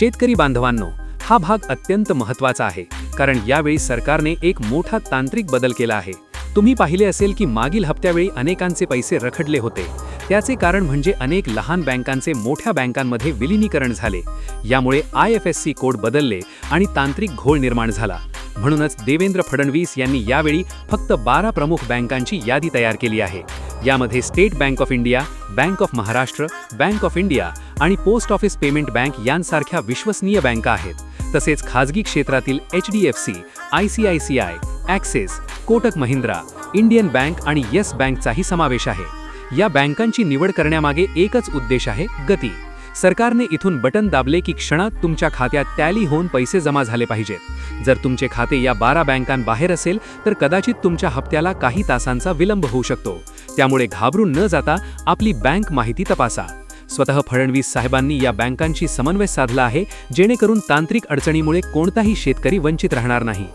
शेतकरी बांधवांनो हा भाग अत्यंत महत्त्वाचा आहे कारण यावेळी सरकारने एक मोठा तांत्रिक बदल केला आहे. तुम्ही पाहिले असेल की मागील हप्त्यावेळी अनेकांचे पैसे रखडले होते. त्याचे कारण म्हणजे अनेक लहान बँकांचे मोठ्या बँकांमध्ये विलिनीकरण झाले. यामुळे I F S C code बदलले आणि तांत्रिक घोळ निर्माण झाला. म्हणूनच देवेंद्र फडणवीस यांनी यावेळी फक्त बारा प्रमुख बँकांची यादी तयार केली आहे. यामध्ये state bank of India bank of Maharashtra bank of India आणि पोस्ट ऑफिस पेमेंट बँक यांसारख्या विश्वसनीय बँका आहेत. तसेच खाजगी क्षेत्रातील H D F C I C I C I Axis Kotak Mahindra Indian bank आणि येस बँकचाही समावेश आहे. या बँकांची निवड करण्यामागे एकच उद्देश आहे गती. सरकारने इथून बटन दाबले की क्षणात तुमच्या खात्यात टॅली होऊन पैसे जमा झाले पाहिजेत. जर तुमचे खाते या बारा बँकांबाहेर असेल तर कदाचित तुमच्या हप्त्याला काही तासांचा विलंब होऊ शकतो. त्यामुळे घाबरून न जाता आपली बँक माहिती तपासा. स्वतः फडणवीस साहेबांनी या बँकांशी समन्वय साधला आहे जेणेकरून तांत्रिक अडचणीमुळे कोणताही शेतकरी वंचित राहणार नाही.